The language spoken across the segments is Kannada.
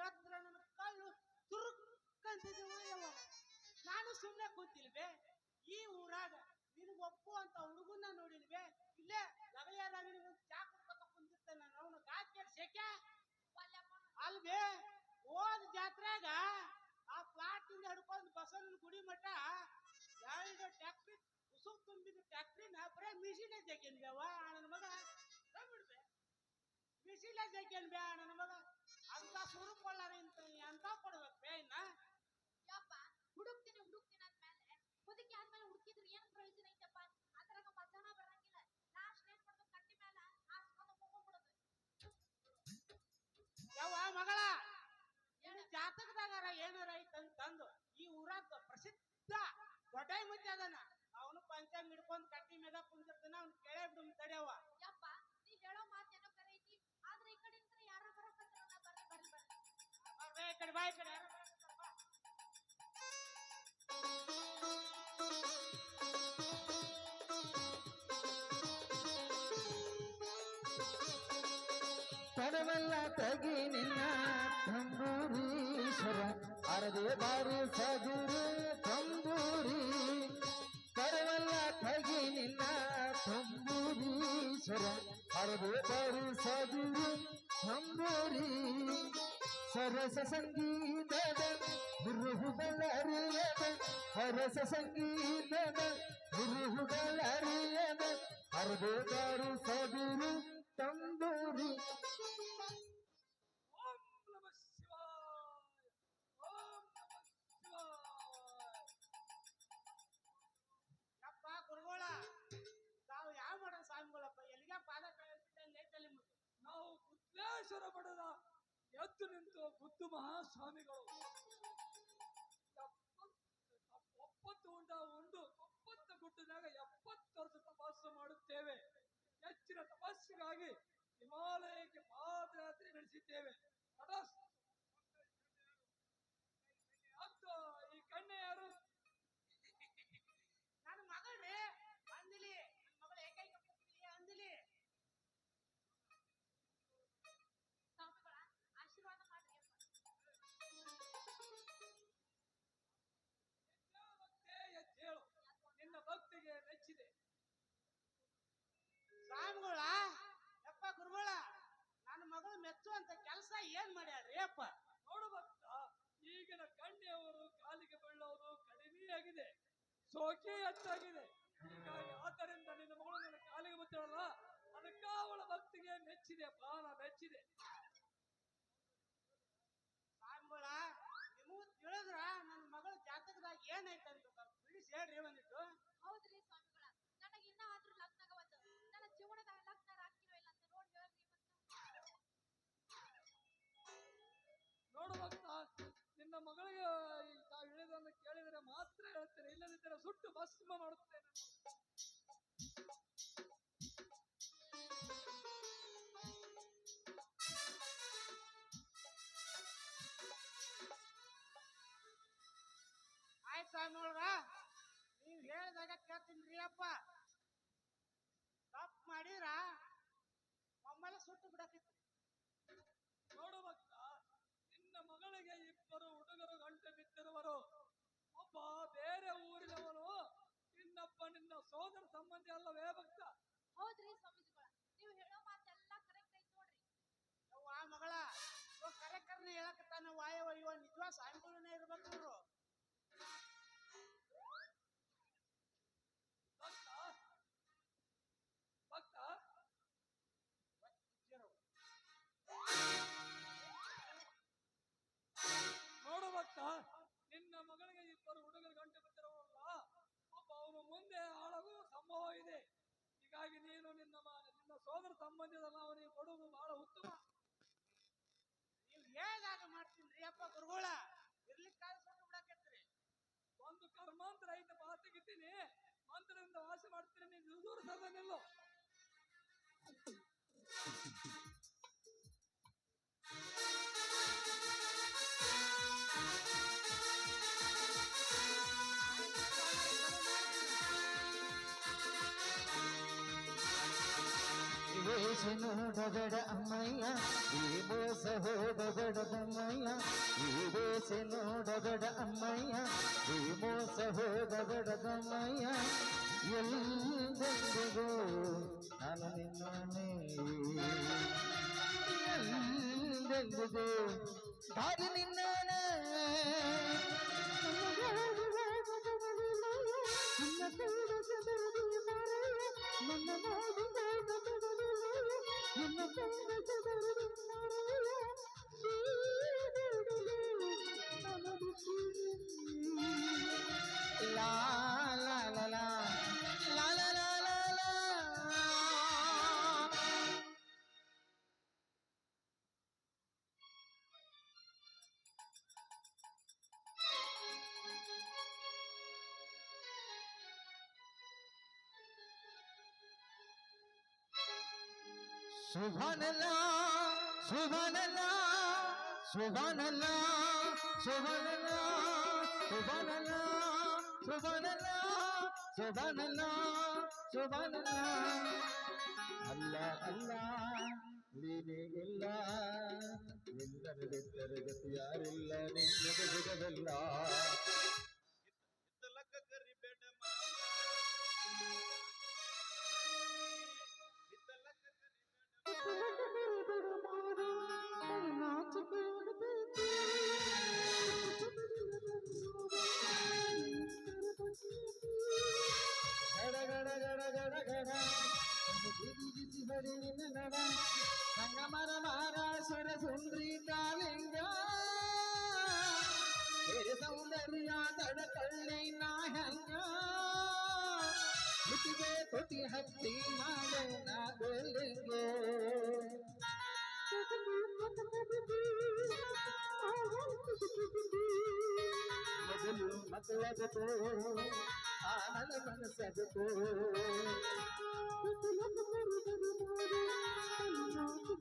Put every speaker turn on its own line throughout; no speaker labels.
ಎದ್ರ ನನ್ನ ಕಳ್ಳು ತುರುಕ್ಕಂತಿದ್ದೀವ ಯವ್ವ ನಾನು ಸುಮ್ಮನೆ ಕೂತಿಲ್ವೇ? ಈ ಊರಾಗ ನಿನಗೆ ಒಪ್ಪು ಅಂತ ಹುಡುಗನ್ನ ನೋಡಿಲ್ವೇ? ಇಲ್ಲೇ ಲಗಲಿಯಾದಾಗ ನಿನಗೆ ಚಾ ಕುಡ್ಕೊತ ಕುಂತಿರ್ತಾನೆ ಅವನು ಗಾತ್ಯ ಸೆಕೆ ಅಲ್ವೇ? ಹೋದ ಜಾತ್ರೆಗ ಆ ಪ್ಲಾಟ್ ಇಂದ ಹಿಡ್ಕೊಂಡು ಬಸವನ ಗುಡಿ ಮಠ ಎರಡು ಟ್ಯಾಕ್ಟ್ರಿ ಉಸು ತುಂಬಿದ ಟ್ಯಾಕ್ಟ್ರಿನ ಬರೇ ಮಿಷಿನೇ ಜಗ್ಗೇನ್ಬೇವ ನನ್ನ ಮಗ. ಬಿಡ್ಬೆ ಮಿಷಿನೇ ಜಗ್ಗೇನ್ಬೆ ನನ್ನ ಮಗ? ದೊಡ್ಡ ಮುಚ್ಚ ಅದನ್ನ ಅವನು ಪಂಚಾಂಗ ಹಿಡ್ಕೊಂಡ್ ಕಟ್ಟಿ ಮೇಲ ಕುಂದಿರ್ತಾನ ಅವ್ನು ಕೆಳೆ ಬಿಡು ತಡೆಯವ
ಯಪ್ಪ ನೀ ಹೇಳೋ ಮಾತೇನೋ ಕರೆ ಐತಿ. ಆದ್ರೆ ಈ ಯಾರು ಬರಕತ್ತಾರಲ್ಲ ಬರ್ರಿ ಬರ್ರಿ ಬರ್ರಿ.
ಬಾ ಈ ಕಡೆ ಬಾ ಈ ಕಡೆ. ಯಾರೋ
ತಡವಲ್ಲ ತಗಿ ನಿನ್ನ ತಂಬೂರೀಶ್ವರ ಅರದೇ ಬಾರಿ ಸದುರು. ತಂಬೂರೀಶ್ವರ ಹರದು ಬರು ಸದುರು ತಂಬೂರಿ ಸರಸ ಸಂಗೀತದ ಗುರುಹುಗಳರಿಯದ ಸರಸ ಸಂಗೀತದ ಗುರುಹುಗಳರಿಯದ ಹರದು ಬರು ಸದುರು ತಂಬೂರಿ
ಸ್ವಾಮಿಗಳು ಮಹಾಸ್ವಾಮಿಗಳು ಒಪ್ಪತ್ತು ಉಂಡ ಉಂಡು ಒಪ್ಪತ್ತು ಗುಡ್ಡದಾಗ ಎಪ್ಪತ್ತು ವರ್ಷ ತಪಸ್ಸು ಮಾಡುತ್ತೇವೆ ಹೆಚ್ಚಿನ ತಪಸ್ಸಿಗಾಗಿ ಹಿಮಾಲಯಕ್ಕೆ ಪಾದಯಾತ್ರೆ ನಡೆಸಿದ್ದೇವೆ ತಟಸ್. ಸೋಕೆ ಹೆಚ್ಚಾಗಿದೆ ಹೀಗಾಗಿ ಆದ್ದರಿಂದ ನಿನ್ನ ಮಗಳು ನನ್ನ ಕಾಲಿಗೆ ಬೀಳ್ತಾಳಲ್ಲ ಅದಕ್ಕ ಅವಳ ಭಕ್ತಿಗೆ ಮೆಚ್ಚಿದೆ ಪ್ರಾಣ ಮೆಚ್ಚಿದೆ ಇಲ್ಲದಿದ್ದರೆ ಸುಟ್ಟು ಭಸ್ಮ ಮಾಡುತ್ತೇನೆ. ಸೋದರ ಸಂಬಂಧಿ ಅಲ್ಲವೇ ಭಕ್ತ?
ಹೌದ್ರಿ ಸ್ವಾಮೀಜಿಗಳ ನೀವು ಹೇಳೋ ಮಾತೆಲ್ಲ ಕರೆಕ್ಟ್ ಐತಿ ನೋಡ್ರಿ.
ಯವ್ವ ಮಗಳ ಇವಾಗ ಕರೆ ಕರ್ನ ಹೇಳಕತ್ತಾನ ವಾಯವ ಇವ ನಿಜವಾ ಸ್ವಾಮಿಗಳನ್ನೇ ಇರ್ಬೇಕು ಇವ್ರು
ಭಕ್ತ? ಭಕ್ತ? ನೋಡು ಭಕ್ತ ನಿನ್ನ ಮಗಳಿಗೆ ಇಬ್ಬರು ಹುಡುಗರು ಸೋದರ ಸಂಬಂಧಿದಲ್ಲ ಅವನಿಗೆ ಕೊಡುವುದು ಬಹಳ ಉತ್ತಮ.
ನೀವು ಹೇಗಾಗ ಮಾಡ್ತೀನಿ ಅಪ್ಪ ಗುರುಗಳ. ಇರ್ಲಿಕ್ಕಾಗ ಸುಟ್ಟು ಬಿಡಕತ್ರಿ
ಒಂದು ಕರ್ಮಾಂತರ ಐತೆ ಬಾ ತೆಗಿತೀನಿ ಮಂತ್ರದಿಂದ ವಾಸ ಮಾಡ್ತೀನಿ, ನೀನು ದೂರ ನಿಲ್ಲು.
చేసెను డొదడ అమ్మయ్య ఏవో సహోదడదమ్మయ్య ఏవేసెను డొదడ అమ్మయ్య ఏవో సహోదడదమ్మయ్య ಎಲ್ಲೆಂದಿಗೂ ನಾನು ನಿನ್ನಾನೆ ಎಲ್ಲೆಂದಿಗೂ ದಾರಿ ಶುಭನಲ್ಲ ಶುಭನಲ್ಲ ಶುಭನಲ್ಲ ಶುಭನಲ್ಲ ಶುಭನಲ್ಲ ಶುಭನಲ್ಲ ಶುಭನಲ್ಲ ಶುಭನಲ್ಲ ಅಲ್ಲ ಅಲ್ಲ ನೀನೇ ಇಲ್ಲ ನಿನ್ನನ್ನು ಬಿಟ್ಟರೆ ಗತಿ ಯಾರಿಲ್ಲ ಪ್ರತಿ ಹತ್ತಿ ಮಾಡಲಿಗೆ ಮೊದಲು ಮಕ್ಕಳದೋ ಆನಂದ ಮನಸ್ಸದೋ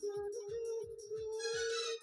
Thank you.